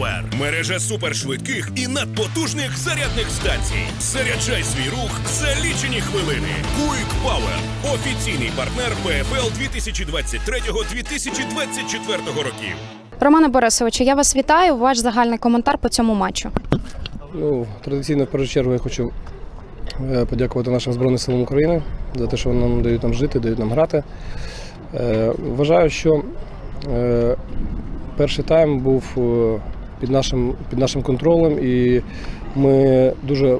Power – мережа супершвидких і надпотужних зарядних станцій. Заряджай свій рух за лічені хвилини. Quick Power – офіційний партнер ПФЛ 2023-2024 років. Романе Борисовичу, я вас вітаю. Ваш загальний коментар по цьому матчу. Ну, традиційно, в першу чергу, я хочу е, подякувати нашим Збройним силам України за те, що вони нам дають нам жити, дають нам грати. Е, Вважаю, що е, перший тайм був під нашим, під нашим контролем, і ми дуже,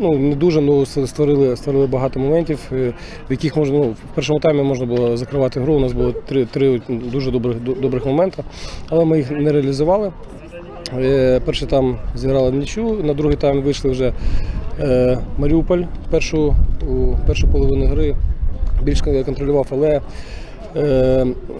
ну не дуже, ну створили, створили багато моментів, е, в яких можна, ну, в першому таймі можна було закривати гру. У нас було три, три дуже добрих, добрих моменти, але ми їх не реалізували. Е, Перший там зіграли нічу, на другий тайм вийшли вже е, Маріуполь першу, першу половину гри. Більш контролював, але,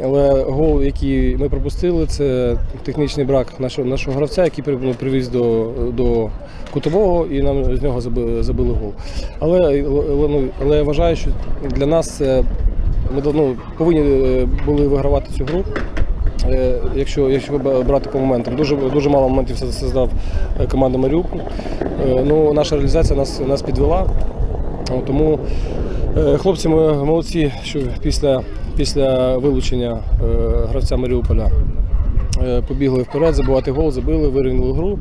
але гол, який ми пропустили, це технічний брак нашого, нашого гравця, який ну, привіз до, до кутового і нам з нього забили, забили гол. Але, але, ну, але я вважаю, що для нас ми ну, повинні е, були вигравати цю гру. Е, Якщо, якщо брати по моментам, дуже, дуже мало моментів создав е, команда Маріуполь. Е, Ну, наша реалізація нас, нас підвела. Тому е, хлопці молодці, що після, після вилучення е, гравця Маріуполя е, побігли вперед, забивати гол, забили, вирівняли гру.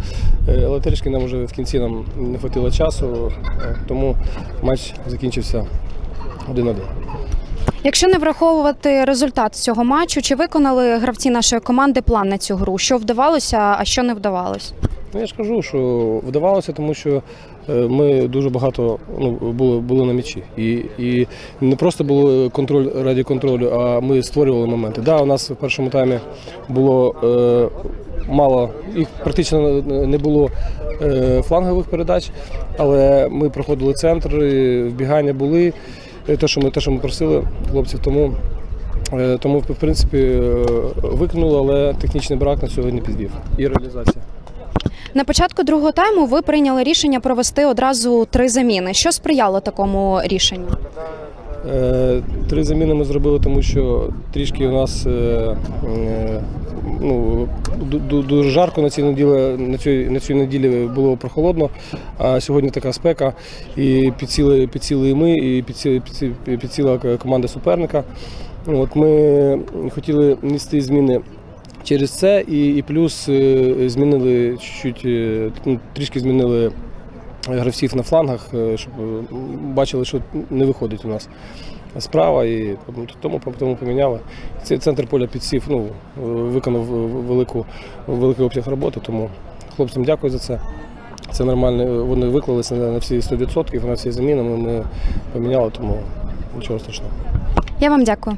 Е, Але трішки нам вже в кінці нам не вистачило часу, тому матч закінчився 1-1. Якщо не враховувати результат цього матчу, чи виконали гравці нашої команди план на цю гру? Що вдавалося, а що не вдавалося? Ну, я ж кажу, що вдавалося, тому що е, ми дуже багато ну, були, були на м'ячі. І, і не просто було контроль раді контролю, а ми створювали моменти. Да, у нас в першому таймі було е, мало, їх практично не було е, флангових передач, але ми проходили центр, вбігання були. Е, Те, що ми, те, що ми просили хлопців, тому. е, Тому, в принципі, виконали, але технічний брак на сьогодні підвів. І реалізація. На початку другого тайму ви прийняли рішення провести одразу три заміни. Що сприяло такому рішенню? Е, Три заміни ми зробили, тому що трішки у нас е, е, ну, ду- ду- дуже жарко на цій неділі, на цій, на цій неділі було прохолодно, а сьогодні така спека. І підсіли, підсіли і ми, і підсіла к- команда суперника. От ми хотіли нести зміни через це, і, і плюс е, змінили чуть-чуть, е, ну, трішки змінили гравців на флангах, е, щоб бачили, що не виходить у нас справа, і тому, тому поміняли. Цей центр поля підсів, ну, виконав велику, великий обсяг роботи, тому хлопцям дякую за це. Це нормально. Вони виклалися на всі 100%, на всі заміни ми, ми поміняли, тому нічого страшного. Я вам дякую.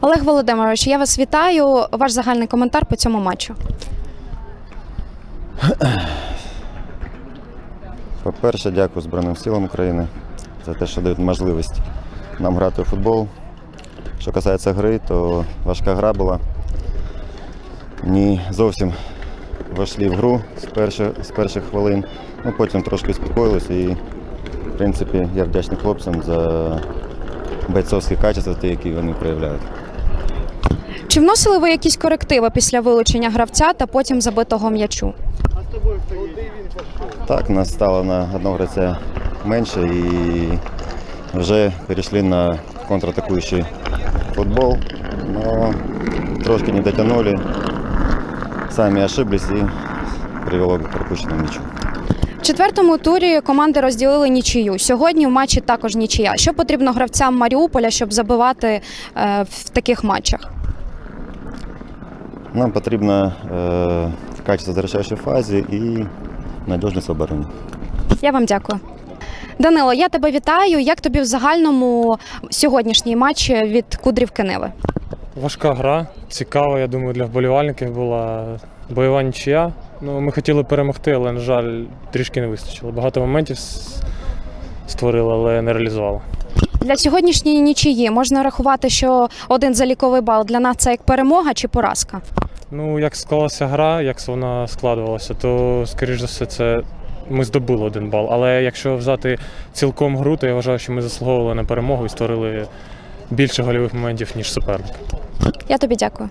Олег Володимирович, я вас вітаю. Ваш загальний коментар по цьому матчу. По-перше, дякую Збройним силам України за те, що дають можливість нам грати у футбол. Що касається гри, то важка гра була. Не зовсім вийшли в гру з перших, з перших хвилин. Ну, потім трошки успокоїлися і, в принципі, я вдячний хлопцям за бойцовські качества, ті, які вони проявляють. Чи вносили ви якісь корективи після вилучення гравця та потім забитого м'ячу? Так, нас стало на одного гравця менше і вже перейшли на контратакуючий футбол. Но трошки не дотянули, самі ошиблись і привело к пропущенному мячу. В четвертому турі команди розділили нічию. Сьогодні в матчі також нічия. Що потрібно гравцям Маріуполя, щоб забивати е, в таких матчах? Нам потрібно е, качество завершаючій фазі і надіжність в обороні. Я вам дякую. Данило, я тебе вітаю. Як тобі в загальному сьогоднішній матч від Кудрівки Ниви? Важка гра, цікава, я думаю, для вболівальників була бойова нічия. Ну, ми хотіли перемогти, але, на жаль, трішки не вистачило. Багато моментів створили, але не реалізували. Для сьогоднішньої нічиї можна рахувати, що один заліковий бал для нас це як перемога чи поразка. Ну, як склалася гра, як вона складувалася, то, скоріш за все, це ми здобули один бал. Але якщо взяти цілком гру, то я вважаю, що ми заслуговували на перемогу і створили більше гольових моментів, ніж суперник. Я тобі дякую.